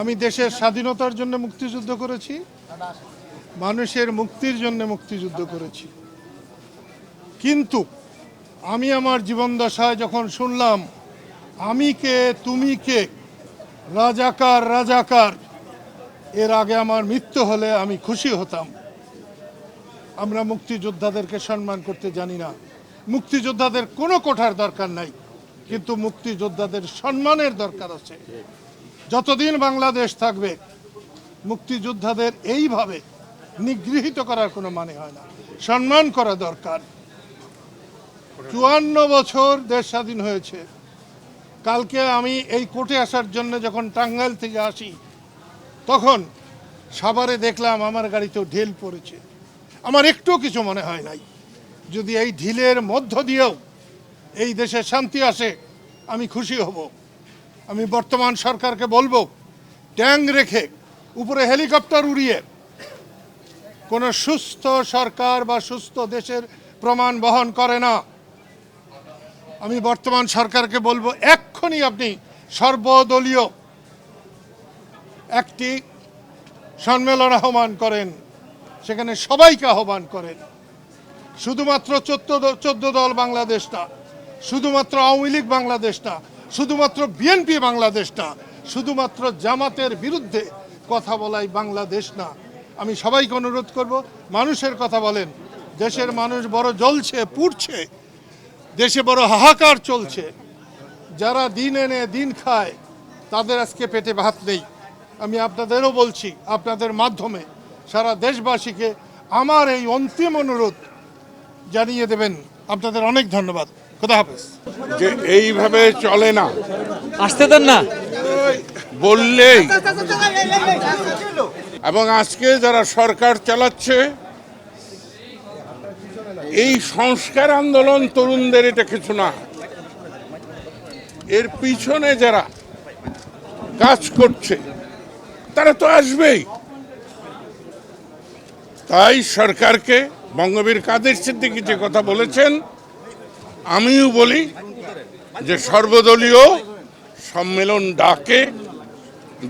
আমি দেশের স্বাধীনতার জন্য মুক্তিযুদ্ধ করেছি, মানুষের মুক্তির জন্য মুক্তিযুদ্ধ করেছি। কিন্তু আমি আমার জীবন দশায় যখন শুনলাম, আমি কে, তুমি কে, রাজাকার রাজাকার, এর আগে আমার মৃত্যু হলে আমি খুশি হতাম। আমরা মুক্তিযোদ্ধাদেরকে সম্মান করতে জানি না। মুক্তিযোদ্ধাদের কোনো কোঠার দরকার নাই, কিন্তু মুক্তিযোদ্ধাদের সম্মানের দরকার আছে। যতদিন বাংলাদেশ থাকবে, মুক্তিযোদ্ধাদের এইভাবে নিগৃহীত করার কোনো মানে হয় না। সম্মান করা দরকার। চুয়ান্ন বছর দেশ স্বাধীন হয়েছে। কালকে আমি এই কোর্টে আসার জন্য যখন টাঙ্গাইল থেকে আসি, তখন সাভারে দেখলাম আমার গাড়িতেও ঢিল পড়েছে। আমার একটু কিছু মনে হয় নাই। যদি এই ঢিলের মধ্য দিয়েও এই দেশে শান্তি আসে, আমি খুশি হব। আমি বর্তমান সরকারকে বলব, ট্যাং রেখে উপরে হেলিকপ্টার উড়িয়ে কোনো সুস্থ সরকার বা সুস্থ দেশের প্রমাণ বহন করে না। আমি বর্তমান সরকারকে বলব, এক্ষুনি আপনি সর্বদলীয় একটি সম্মেলন আহ্বান করেন, সেখানে সবাইকে আহ্বান করেন। শুধুমাত্র চোদ্দ চোদ্দ দল বাংলাদেশটা, শুধুমাত্র আওয়ামী লীগ বাংলাদেশ না শুধুমাত্র বিএনপি বাংলাদেশ না শুধুমাত্র জামাতের বিরুদ্ধে কথা বলাই বাংলাদেশ না। আমি সবাইকে অনুরোধ করব, মানুষের কথা বলেন। দেশের মানুষ বড় জ্বলছে, পুড়ছে। দেশে বড় হাহাকার চলছে। যারা দিন এনে দিন খায়, তাদের আজকে পেটে ভাত নেই। আমি আপনাদেরও বলছি, আপনাদের মাধ্যমে সারা দেশবাসীকে আমার এই অন্তিম অনুরোধ জানিয়ে দেবেন। আপনাদের অনেক ধন্যবাদ। খোদা হাফেজ যে এইভাবে চলে না। আসতে দেন না। বললেই। এবং আজকে যারা সরকার চালাচ্ছে এই সংস্কার আন্দোলন তরুণদের এটা কিছু না। এর পিছনে যারা কাজ করছে তারা তো আসবেই। তাই সরকারকে বঙ্গবীর কাদের সিদ্দিকি যে কথা বলেছেন আমিও বলি যে সর্বদলীয় সম্মেলন ডাকে,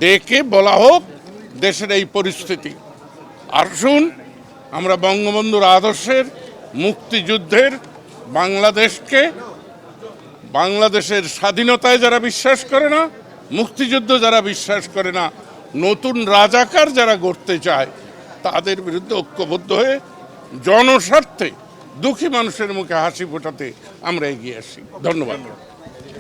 ডেকে বলা হোক দেশের এই পরিস্থিতি। আসুন আমরা বঙ্গবন্ধুর আদর্শের মুক্তিযুদ্ধের বাংলাদেশকে, বাংলাদেশের স্বাধীনতায় যারা বিশ্বাস করে না, মুক্তিযুদ্ধ যারা বিশ্বাস করে না, নতুন রাজাকার যারা গড়তে চায়, তাদের বিরুদ্ধে ঐক্যবদ্ধ হয়ে জনস্বার্থে দুঃখী মানুষের মুখে হাসি ফোটাতে আমরা এগিয়ে আসি। ধন্যবাদ।